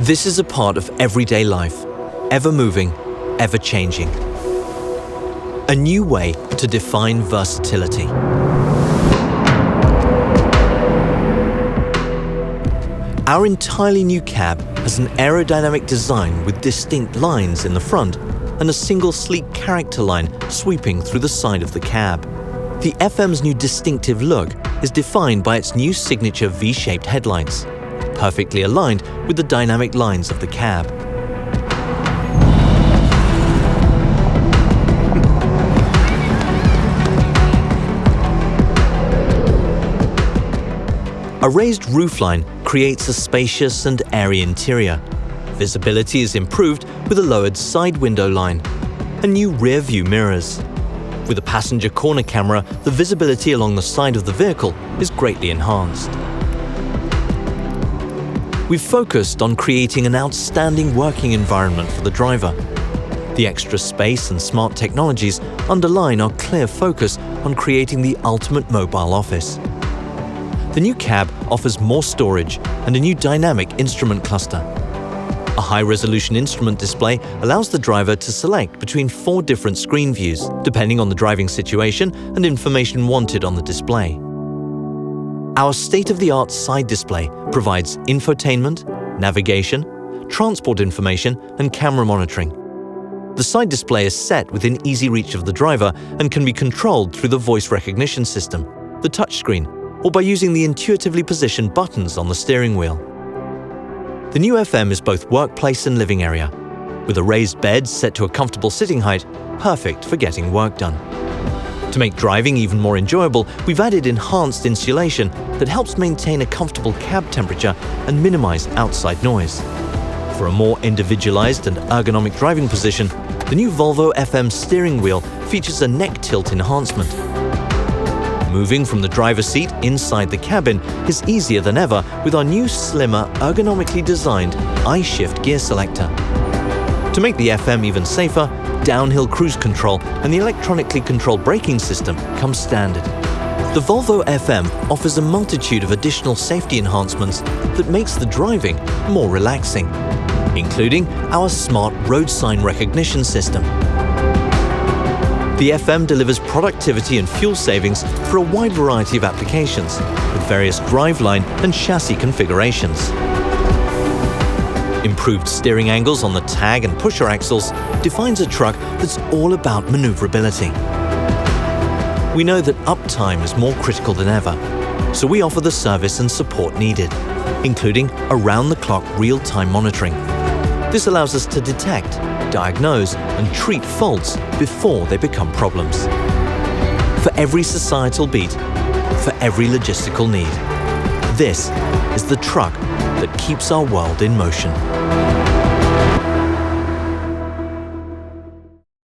This is a part of everyday life, ever moving, ever changing. A new way to define versatility. Our entirely new cab has an aerodynamic design with distinct lines in the front and a single sleek character line sweeping through the side of the cab. The FM's new distinctive look is defined by its new signature V-shaped headlights, perfectly aligned with the dynamic lines of the cab. A raised roofline creates a spacious and airy interior. Visibility is improved with a lowered side window line and new rear view mirrors. With a passenger corner camera, the visibility along the side of the vehicle is greatly enhanced. We've focused on creating an outstanding working environment for the driver. The extra space and smart technologies underline our clear focus on creating the ultimate mobile office. The new cab offers more storage and a new dynamic instrument cluster. A high-resolution instrument display allows the driver to select between four different screen views, depending on the driving situation and information wanted on the display. Our state-of-the-art side display provides infotainment, navigation, transport information, and camera monitoring. The side display is set within easy reach of the driver and can be controlled through the voice recognition system, the touchscreen, or by using the intuitively positioned buttons on the steering wheel. The new FM is both workplace and living area, with a raised bed set to a comfortable sitting height, perfect for getting work done. To make driving even more enjoyable, we've added enhanced insulation that helps maintain a comfortable cab temperature and minimize outside noise. For a more individualized and ergonomic driving position, the new Volvo FM steering wheel features a neck tilt enhancement Moving from the driver's seat inside the cabin is easier than ever with our new slimmer, ergonomically designed I-Shift gear selector. To make the FM even safer, downhill cruise control and the electronically controlled braking system come standard. The Volvo FM offers a multitude of additional safety enhancements that makes the driving more relaxing, including our smart road sign recognition system. The FM delivers productivity and fuel savings for a wide variety of applications, with various driveline and chassis configurations. Improved steering angles on the tag and pusher axles defines a truck that's all about maneuverability. We know that uptime is more critical than ever, so we offer the service and support needed, including around-the-clock real-time monitoring. This allows us to detect diagnose and treat faults before they become problems. For every societal beat, for every logistical need. This is the truck that keeps our world in motion.